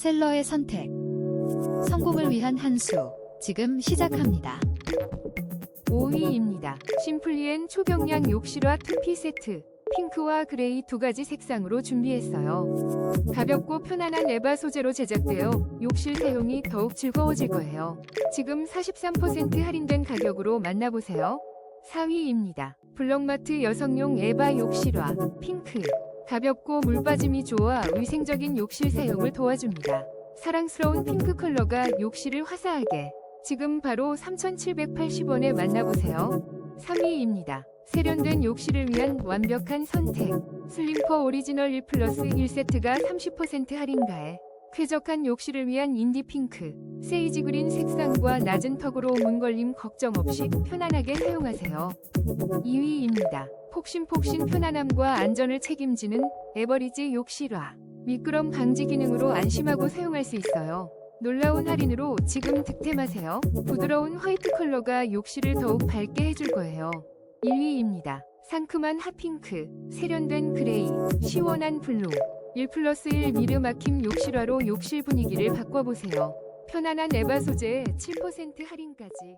셀러의 선택. 성공을 위한 한 수. 지금 시작합니다. 5위입니다. 심플리엔 초경량 욕실화 투피 세트. 핑크와 그레이 두 가지 색상으로 준비했어요. 가볍고 편안한 에바 소재로 제작되어 욕실 사용이 더욱 즐거워질 거예요. 지금 43% 할인된 가격으로 만나보세요. 4위입니다. 블록마트 여성용 에바 욕실화 핑크. 가볍고 물 빠짐이 좋아 위생적인 욕실 사용을 도와줍니다. 사랑스러운 핑크 컬러가 욕실을 화사하게. 지금 바로 3,780원에 만나보세요. 3위입니다. 세련된 욕실을 위한 완벽한 선택. 슬림퍼 오리지널 1 플러스 1세트가 30% 할인가에 쾌적한 욕실을 위한 인디 핑크, 세이지 그린 색상과 낮은 턱으로 문걸림 걱정 없이 편안하게 사용하세요. 2위입니다. 폭신폭신 편안함과 안전을 책임지는 에버리지 욕실화. 미끄럼 방지 기능으로 안심하고 사용할 수 있어요. 놀라운 할인으로 지금 득템하세요. 부드러운 화이트 컬러가 욕실을 더욱 밝게 해줄 거예요. 1위입니다. 상큼한 핫핑크, 세련된 그레이, 시원한 블루. 1 플러스 1 미르 막힘 욕실화로 욕실 분위기를 바꿔보세요. 편안한 에바 소재에 7% 할인까지.